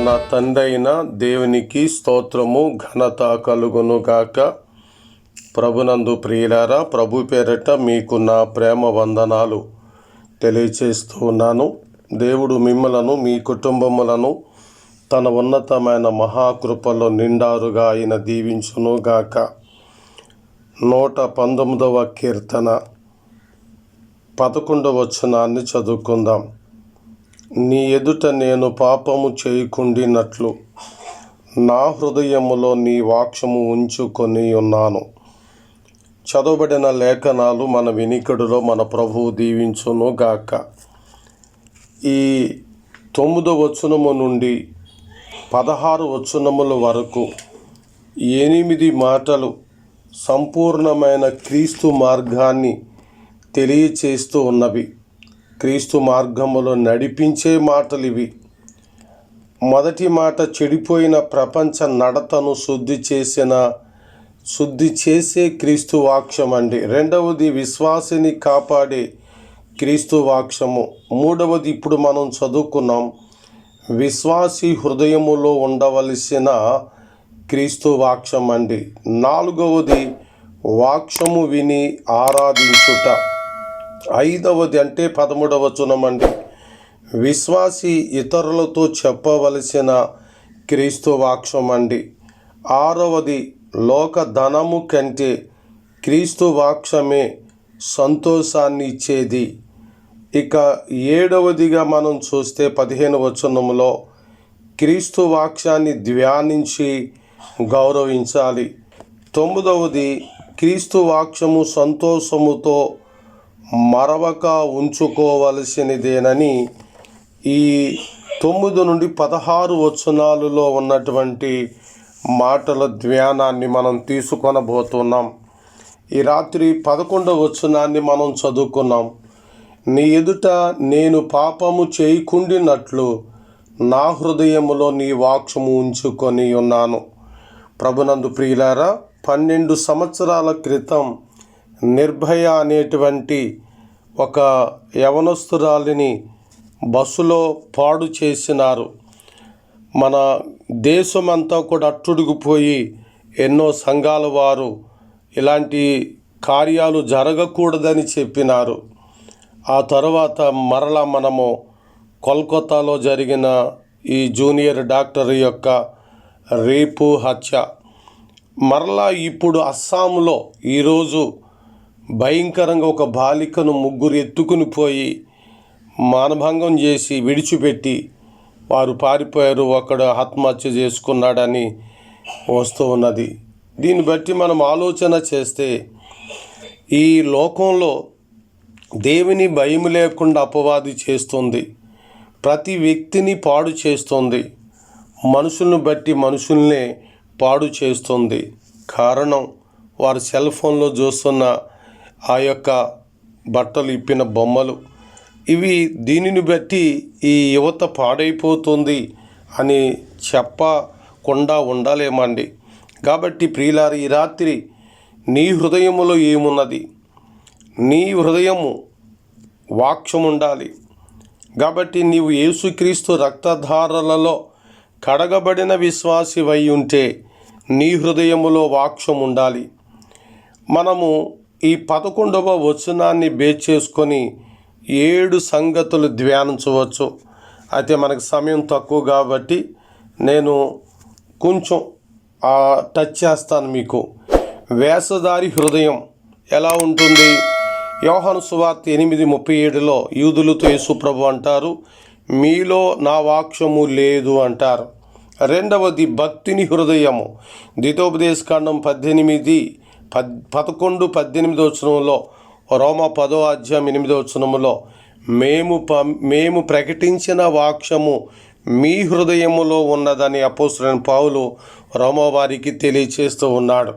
మన తండైన దేవునికి స్తోత్రము ఘనత కలుగును గాక. ప్రభునందు ప్రియులారా ప్రభు పేరట మీకు నా ప్రేమ వందనాలు తెలియచేస్తూ ఉన్నాను. దేవుడు మిమ్మలను మీ కుటుంబములను తన ఉన్నతమైన మహాకృపలో నిండారుగా ఆయన దీవించును గాక. నూట పంతొమ్మిదవ కీర్తన పదకొండవ వచనాన్ని చదువుకుందాం. నీ ఎదుట నేను పాపము చేయకుండినట్లు నా హృదయములో నీ వాక్యము ఉంచుకొని ఉన్నాను. చదవబడిన లేఖనాలు మన వినికిడిలో మన ప్రభువు దీవించును గాక. ఈ తొమ్మిదో వచనము నుండి పదహారు వచనముల వరకు ఎనిమిది మాటలు సంపూర్ణమైన క్రీస్తు మార్గాన్ని తెలియచేస్తూ ఉన్నవి. క్రీస్తు మార్గములో నడిపించే మాటలు ఇవి మొదటి మాట చెడిపోయిన ప్రపంచ నడతను శుద్ధి చేసిన శుద్ధి చేసే క్రీస్తు వాక్యం అండి రెండవది విశ్వాసిని కాపాడే క్రీస్తు వాక్యము. మూడవది ఇప్పుడు మనం చదువుకున్నాం విశ్వాసి హృదయములో ఉండవలసిన క్రీస్తు వాక్యం అండి నాలుగవది వాక్యము విని ఆరాధించుట. ఐదవది అంటే పదమూడవ చునమండి విశ్వాసి ఇతరులతో చెప్పవలసిన క్రీస్తు వాక్యం అండి. ఆరవది లోక ధనము కంటే క్రీస్తు వాక్షమే సంతోషాన్ని ఇచ్చేది. ఇక ఏడవదిగా మనం చూస్తే పదిహేను వచనములో క్రీస్తు వాక్యాన్ని ధ్యానించి గౌరవించాలి. తొమ్మిదవది క్రీస్తు వాక్యము సంతోషముతో మరవక ఉంచుకోవలసినదేనని ఈ తొమ్మిది నుండి పదహారు వచనాలలో ఉన్నటువంటి మాటల ధ్యానాన్ని మనం తీసుకొనబోతున్నాం. ఈ రాత్రి పదకొండవ వచనాన్ని మనం చదువుకున్నాం. నీ ఎదుట నేను పాపము చేయకుండినట్లు నా హృదయములో నీ వాక్యము ఉంచుకొని ఉన్నాను. ప్రభునందు ప్రియులారా పన్నెండు సంవత్సరాల క్రితం నిర్భయ అనేటువంటి ఒక యవనస్తురాలిని బస్సులో పాడు చేసినారు. మన దేశమంతా కూడా అట్టుడిగిపోయి ఎన్నో సంఘాల వారు ఇలాంటి కార్యాలు జరగకూడదని చెప్పినారు. ఆ తర్వాత మరలా మనము కోల్కతాలో జరిగిన ఈ జూనియర్ డాక్టర్ యొక్క రేపు హత్య. మరలా ఇప్పుడు అస్సాంలో ఈరోజు భయంకరంగా ఒక బాలికను ముగ్గురు ఎత్తుకుని పోయి మానభంగం చేసి విడిచిపెట్టి వారు పారిపోయారు. ఒకడు ఆత్మహత్య చేసుకున్నాడని వస్తూ ఉన్నది. దీన్ని బట్టి మనం ఆలోచన చేస్తే ఈ లోకంలో దేవుని భయం లేకుండా అపవాది చేస్తుంది. ప్రతి వ్యక్తిని పాడు చేస్తుంది. మనుషులను బట్టి మనుషుల్నే పాడు చేస్తుంది. కారణం వారు సెల్ ఫోన్లో చూస్తున్న ఆ యొక్క బట్టలు ఇప్పిన బొమ్మలు. ఇవి దీనిని బట్టి ఈ యువత పాడైపోతుంది అని చెప్పకుండా ఉండలేమండి. కాబట్టి ప్రియులారి ఈ రాత్రి నీ హృదయములో ఏమున్నది? నీ హృదయము వాక్యం ఉండాలి కాబట్టి నీవు యేసుక్రీస్తు రక్తధారలలో కడగబడిన విశ్వాసివై ఉంటే నీ హృదయములో వాక్షం ఉండాలి మనము ఈ పదకొండవ వచనాన్ని బేస్ చేసుకొని ఏడు సంగతులు ధ్యానించవచ్చు. అయితే మనకు సమయం తక్కువ కాబట్టి నేను కొంచెం టచ్ చేస్తాను మీకు. వేసదారి హృదయం ఎలా ఉంటుంది? యోహను సువార్త ఎనిమిది ముప్పై ఏడులో యూదులతో యేసుప్రభు అంటారు మీలో నా వాక్యము లేదు అంటారు. రెండవది భక్తిని హృదయము ద్వితోపదేశకాండం పద్దెనిమిది పద్ పదకొండు పద్దెనిమిది వచనంలో రోమ పదో అధ్యాయం ఎనిమిదో వచనములో మేము ప మేము ప్రకటించిన వాక్యము మీ హృదయములో ఉన్నదని అపోసరైన పావులు రోమవారికి తెలియచేస్తూ ఉన్నాడు.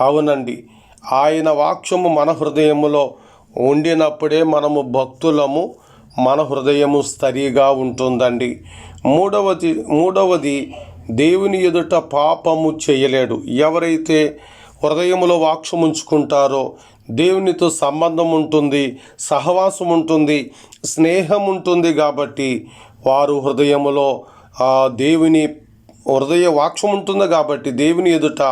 అవునండి ఆయన వాక్యము మన హృదయములో ఉండినప్పుడే మనము భక్తులము మన హృదయము స్థరిగా ఉంటుందండి. మూడవది మూడవది దేవుని ఎదుట పాపము చేయలేడు. ఎవరైతే హృదయములో వాక్యం ఉంచుకుంటారో దేవునితో సంబంధం ఉంటుంది సహవాసం ఉంటుంది స్నేహం ఉంటుంది కాబట్టి వారు హృదయములో దేవుని హృదయ వాక్షం ఉంటుంది కాబట్టి దేవుని ఎదుట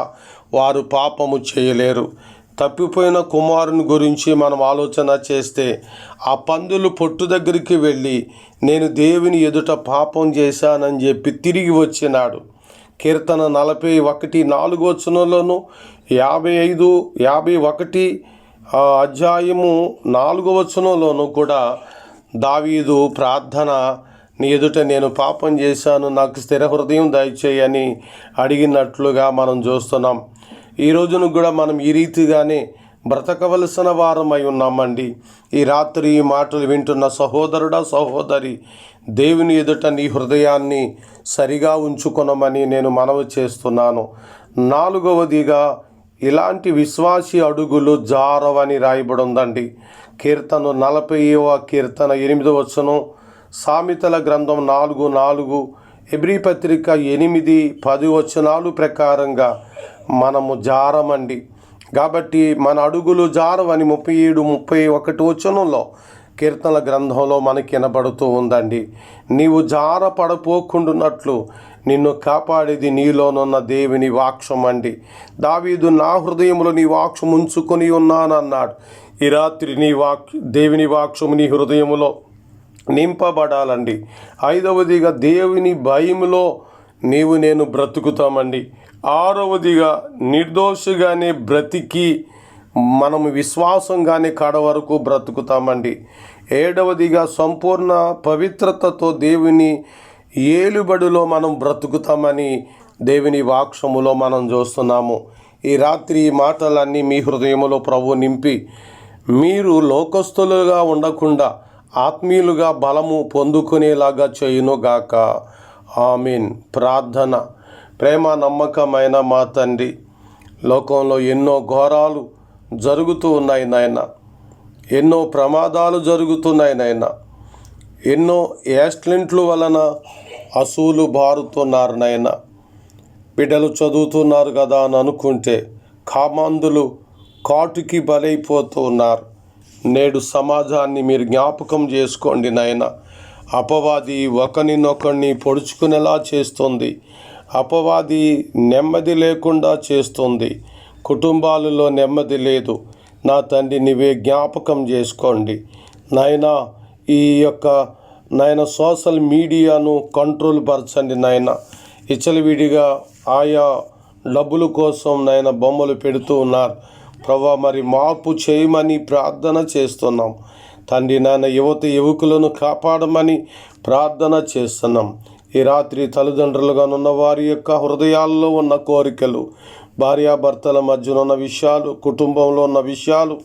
వారు పాపము చేయలేరు. తప్పిపోయిన కుమారుని గురించి మనం ఆలోచన చేస్తే ఆ పందులు పొట్టు దగ్గరికి వెళ్ళి నేను దేవుని ఎదుట పాపం చేశానని చెప్పి తిరిగి వచ్చినాడు. కీర్తన నలభై ఒకటి నాలుగో వచనంలోను యాభై ఐదు యాభై ఒకటి అధ్యాయము నాలుగో వచనంలోనూ కూడా దావీదు ప్రార్థన నీ ఎదుట నేను పాపం చేశాను నాకు స్థిర హృదయం దయచేయని అడిగినట్లుగా మనం చూస్తున్నాం. ఈ రోజును కూడా మనం ఈ రీతిగానే బ్రతకవలసిన వారమై ఉన్నామండి. ఈ రాత్రి ఈ మాటలు వింటున్న సహోదరుడా సహోదరి దేవుని ఎదుట నీ హృదయాన్ని సరిగా ఉంచుకొనమని నేను మనవి చేస్తున్నాను. నాలుగవదిగా ఇలాంటి విశ్వాసి అడుగులు జారవని రాయబడి ఉందండి కీర్తన నలభైవ కీర్తన ఎనిమిదవ వచనం సామెతల గ్రంథం నాలుగు నాలుగు ఎబ్రి పత్రిక ఎనిమిది పది వచనాలు ప్రకారంగా మనము జారమండి. కాబట్టి మన అడుగులు జారవని ముప్పై ఏడు ముప్పై ఒకటి వచనంలో కీర్తనల గ్రంథంలో మనకి వినబడుతూ ఉందండి. నీవు జార పడపోకుండునట్లు నిన్ను కాపాడేది నీలోనున్న దేవుని వాక్షం అండి దావీదు నా హృదయంలో నీ వాక్షం ఉంచుకొని ఉన్నానన్నాడు. ఈ రాత్రి నీ వాక్ దేవుని వాక్షము నీ హృదయములో నింపబడాలండి. ఐదవదిగా దేవుని భయములో నీవు నేను బ్రతుకుతామండి. ఆరవదిగా నిర్దోషిగానే బ్రతికి మనము విశ్వాసంగానే కాడ వరకు బ్రతుకుతామండి. ఏడవదిగా సంపూర్ణ పవిత్రతతో దేవుని ఏలుబడిలో మనం బ్రతుకుతామని దేవుని వాక్షములో మనం చూస్తున్నాము. ఈ రాత్రి ఈ మాటలన్నీ మీ హృదయములో ప్రభు నింపి మీరు లోకస్తులుగా ఉండకుండా ఆత్మీయులుగా బలము పొందుకునేలాగా చేయునుగాక ఆమీన్. ప్రార్థన. ప్రేమ నమ్మకమైన మా తండ్రి లోకంలో ఎన్నో ఘోరాలు జరుగుతూ ఉన్నాయి నాయన. ఎన్నో ప్రమాదాలు జరుగుతున్నాయి నాయన. ఎన్నో యాక్సిడెంట్లు వలన అసూలు బారుతున్నారు నాయన. బిడ్డలు చదువుతున్నారు కదా అని అనుకుంటే కామాంధులు కాటుకి బలైపోతూ ఉన్నారు నేడు సమాజాన్ని మీరు జ్ఞాపకం చేసుకోండి నాయన. అపవాది ఒకరినొకరిని పొడుచుకునేలా చేస్తుంది. అపవాది నెమ్మది లేకుండా చేస్తుంది. కుటుంబాలలో నెమ్మది లేదు. నా తండ్రి నీవే జ్ఞాపకం చేసుకోండి. నాయన ఈ యొక్క నాయన సోషల్ మీడియాను కంట్రోల్ పరచండి నాయన. ఇచ్చలవిడిగా ఆయా డబ్బుల కోసం నాయన బొమ్మలు పెడుతూ ఉన్నారు. ప్రభా మరి మార్పు చేయమని ప్రార్థన చేస్తున్నాం. తండ్రి నాయన యువత యువకులను కాపాడమని ప్రార్థన చేస్తున్నాం. ఈ రాత్రి తల్లిదండ్రులుగా ఉన్న వారి యొక్క హృదయాల్లో ఉన్న కోరికలు భార్యాభర్తల మధ్యన ఉన్న విషయాలు కుటుంబంలో ఉన్న విషయాలు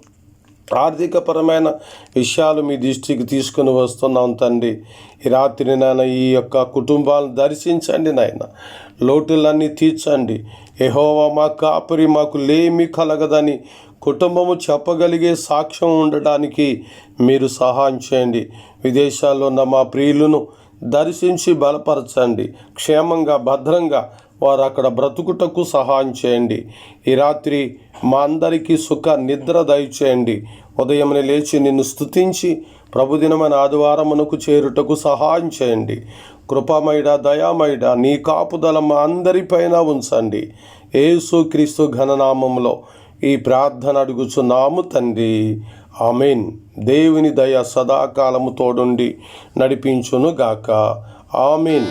ఆర్థికపరమైన విషయాలు మీ దృష్టికి తీసుకుని వస్తున్నాం తండ్రి. ఈ రాత్రి నాయన ఈ యొక్క కుటుంబాలను దర్శించండి నాయన. లోటులన్నీ తీర్చండి. ఎహోవా మా కాపురి మాకు లేమి కలగదని కుటుంబము చెప్పగలిగే సాక్ష్యం ఉండడానికి మీరు సహాయం చేయండి. విదేశాల్లో ఉన్న మా ప్రియులను దర్శించి బలపరచండి. క్షేమంగా భద్రంగా వారు అక్కడ బ్రతుకుటకు సహాయం చేయండి. ఈ రాత్రి మా అందరికీ సుఖ నిద్ర దయచేయండి. ఉదయమున లేచి నిన్ను స్తుతించి ప్రభుదినమైన ఆదివారమునకు చేరుటకు సహాయం చేయండి. కృపమైడ దయామైడ నీ కాపుదల మా అందరిపైన ఉంచండి. ఏసు క్రీస్తు ఘననామంలో ఈ ప్రార్థన అడుగుచున్నాము తండ్రి. ఆమెన్. దేవుని దయ సదాకాలము తోడుండి నడిపించును గాక ఆమెన్.